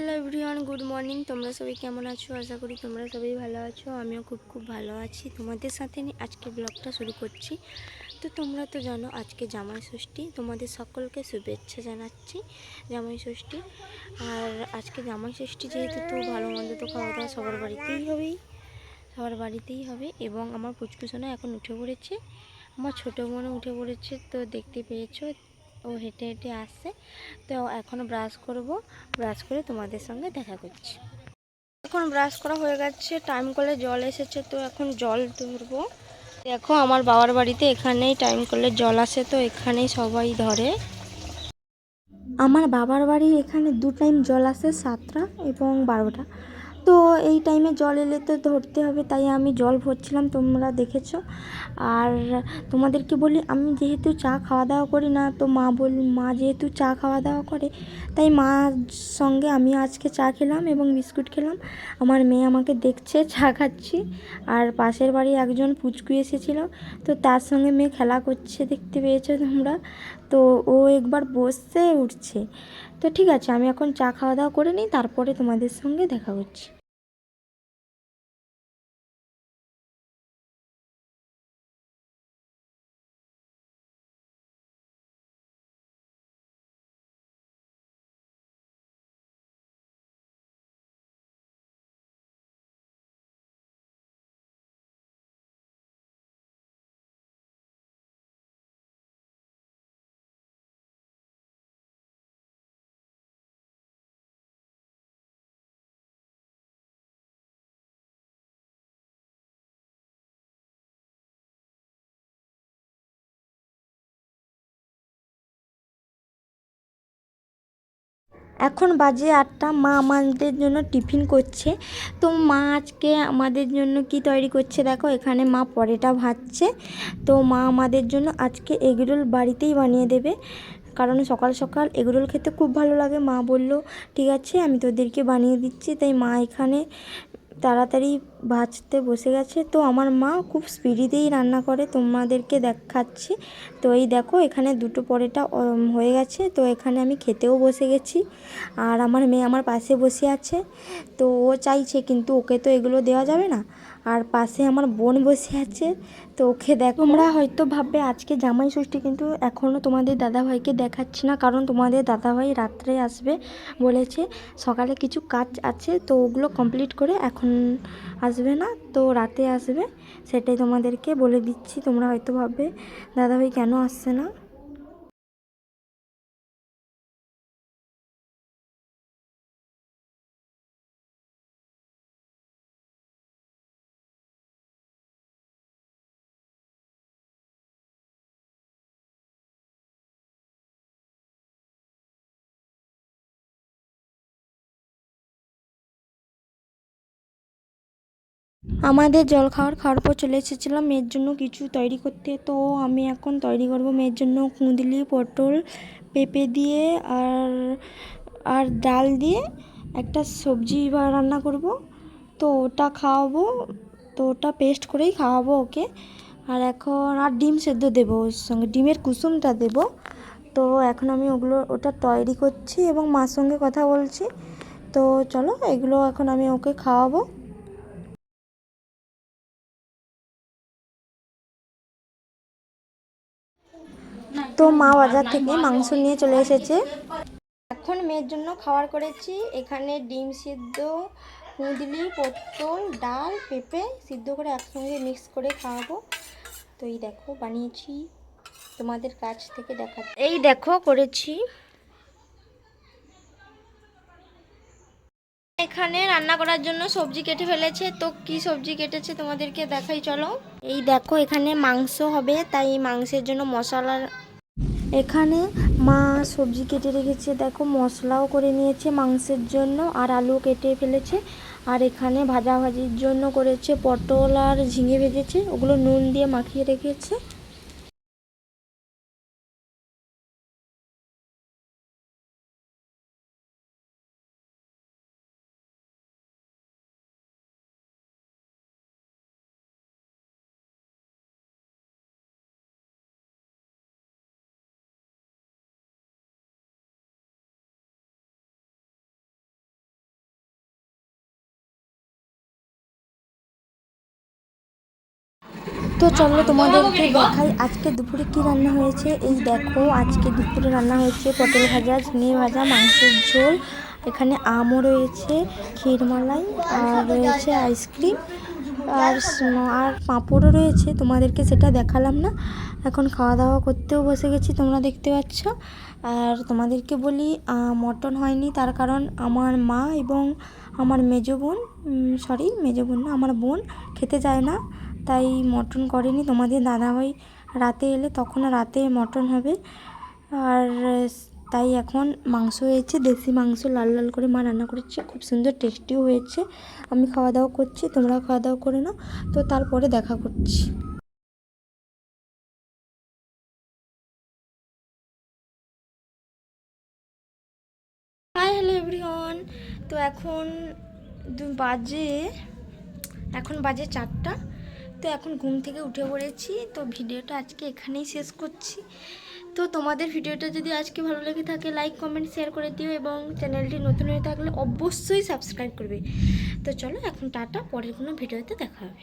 Hello everyone, good morning. তোমরা সবাই কেমন আছো? আশা করি তোমরা সবাই ভালো আছো। আমিও খুব খুব ভালো আছি। তোমাদের সাথে নিয়ে আজকে ব্লগটা শুরু করছি। তো তোমরা তো জানো, আজকে জামাই ষষ্ঠী। তোমাদের সকলকে শুভেচ্ছা জানাচ্ছি জামাই ষষ্ঠী। আর আজকে জামাই ষষ্ঠী যেহেতু, তো ভালো মন্দ তো খাওয়া দাওয়া সবার বাড়িতেই হবেই। সবার বাড়িতেই হবে। এবং আমার পুচকুসোনা এখন উঠে পড়েছে। আমার ছোটো বোনও উঠে পড়েছে, তো দেখতে পেয়েছ। ও হেঁটে হেঁটে আসছে। তো এখন ব্রাশ করব। ব্রাশ করে তোমাদের সঙ্গে দেখা করছি। এখন ব্রাশ করা হয়ে গেছে। টাইম কলে জল এসেছে, তো এখন জল ধরবো দেখো, আমার বাবার বাড়িতে এখানেই টাইম কলে জল আসে, তো এখানেই সবাই ধরে। আমার বাবার বাড়ি এখানে দু টাইম জল আসে, সাতটা এবং বারোটা। তো এই টাইমে জল এলে তো ধরতে হবে, তাই আমি জল ভরছিলাম, তোমরা দেখেছ। আর তোমাদেরকে বলি, আমি যেহেতু চা খাওয়া দাওয়া করি না, তো মা বল, মা যেহেতু চা খাওয়া দাওয়া করে, তাই মার সঙ্গে আমি আজকে চা খেলাম এবং বিস্কুট খেলাম। আমার মেয়ে আমাকে দেখছে, চা খাচ্ছি, আর পাশের বাড়ি একজন পুচকু এসেছিল, তো তার সঙ্গে মেয়ে খেলা করছে, দেখতে পেয়েছ তোমরা। তো ও একবার বসে উঠছে। তো ঠিক আছে, আমি এখন চা খাওয়া দাওয়া করে নিই, তারপরে তোমাদের সঙ্গে দেখা হচ্ছে। এখন বাজে আটটা, মা আমাদের জন্য টিফিন করছে। তো মা আজকে আমাদের জন্য কি তৈরি করছে দেখো, এখানে মা পরেটা ভাজছে। তো মা আমাদের জন্য আজকে এগরোল বাড়িতেই বানিয়ে দেবে। কারণ সকাল সকাল এগরোল খেতে খুব ভালো লাগে। মা বলল, ঠিক আছে, আমি তোদেরকে বানিয়ে দিচ্ছি। তাই মা এখানে তাড়াতাড়ি ভাজতে বসে গেছে। তো আমার মা খুব স্পিডিতেই রান্না করে, তোমাদেরকে দেখাচ্ছি। তো এই দেখো, এখানে দুটো পরেটা হয়ে গেছে। তো এখানে আমি খেতেও বসে গেছি। আর আমার মেয়ে আমার পাশে বসে আছে। তো ও চাইছে, কিন্তু ওকে তো এগুলো দেওয়া যাবে না। আর পাশে আমার বোন বসে আছে। তো ওকে দেখো, তোমরা হয়তো ভাববে আজকে জামাই ষষ্ঠী, কিন্তু এখনও তোমাদের দাদাভাইকে দেখাচ্ছি না, কারণ তোমাদের দাদাভাই রাত্রে আসবে বলেছে। সকালে কিছু কাজ আছে, তো ওগুলো কমপ্লিট করে এখন আসবে না, তো রাতে আসবে। সেটাই তোমাদেরকে বলে দিচ্ছি, তোমরা হয়তো ভাববে দাদাভাই কেন আসছে না। আমাদের জল খাওয়ার খাওয়ার পর চলে এসেছিলাম মেয়ের জন্য কিছু তৈরি করতে। তো আমি এখন তৈরি করব মেয়ের জন্য কুঁদলি, পটল, পেঁপে দিয়ে আর আর ডাল দিয়ে একটা সবজি রান্না করব। তো ওটা খাওয়াবো, তো ওটা পেস্ট করেই খাওয়াবো ওকে। আর এখন, আর ডিম সেদ্ধ দেবো, ওর সঙ্গে ডিমের কুসুমটা দেব। তো এখন আমি ওগুলো, ওটা তৈরি করছি এবং মার সঙ্গে কথা বলছি। তো চলো, এগুলো এখন আমি ওকে খাওয়াবো। তো মা বাজার থেকে মাংস নিয়ে চলে এসেছে। এখন মেয়ের জন্য খাবার করেছি। এখানে ডিম সিদ্ধ, কুঁদলি, পটল, ডাল, পেঁপে সিদ্ধ করে একসঙ্গে মিক্স করে খাওয়াবো। তো এই দেখো, বানিয়েছি। তোমাদের কাছ থেকে দেখা এই দেখো, করেছি। এখানে রান্না করার জন্য সবজি কেটে ফেলেছে। তো কি সবজি কেটেছে তোমাদেরকে দেখাই, চলো। এই দেখো, এখানে মাংস হবে। তাই মাংসের জন্য মশলার এখানে মা সবজি কেটে রেখেছে, দেখো মশলাও করে নিয়েছে মাংসের জন্য আর আলু কেটে ফেলেছে। আর এখানে ভাজাভাজির জন্য করেছে পটল আর ঝিঙে ভেজেছে, ওগুলো নুন দিয়ে মাখিয়ে রেখেছে। তো চলো তোমাদেরকে দেখাই আজকে দুপুরে কি রান্না হয়েছে। এই দেখো, আজকে দুপুরে রান্না হয়েছে পটল ভাজা, ঝিঙে ভাজা, মাংসের ঝোল। এখানে আমও রয়েছে, ক্ষীরমালাই, আর রয়েছে আইসক্রিম, আর আর পাঁপড়ও রয়েছে। তোমাদেরকে সেটা দেখালাম না। এখন খাওয়া দাওয়া করতেও বসে গেছি, তোমরা দেখতে পাচ্ছ। আর তোমাদেরকে বলি মটন হয়নি, তার কারণ আমার মা এবং আমার মেজো বোন সরি মেজো বোন না, আমার বোন খেতে যায় না। তাই মটন করেনি। তোমাদের দাদাভাই রাতে এলে তখন রাতে মটন হবে। আর তাই এখন মাংস হয়েছে, দেশি মাংস লাল লাল করে মা রান্না করেছে। খুব সুন্দর টেস্টিও হয়েছে। আমি খাওয়া দাওয়া করছি তোমরা খাওয়া দাওয়া করে নাও। তো তারপরে দেখা করছি। হাই হ্যালো এভরিওয়ান তো এখন বাজে এখন বাজে চারটা। তো এখন ঘুম থেকে উঠে পড়েছি। তো ভিডিওটা আজকে এখানেই শেষ করছি। তো তোমাদের ভিডিওটা যদি আজকে ভালো লেগে থাকে লাইক কমেন্ট শেয়ার করে দিও এবং চ্যানেলটি নতুন হয়ে থাকলে অবশ্যই সাবস্ক্রাইব করবে। তো চলো এখন টাটা, পরের কোনো ভিডিওতে দেখা হবে।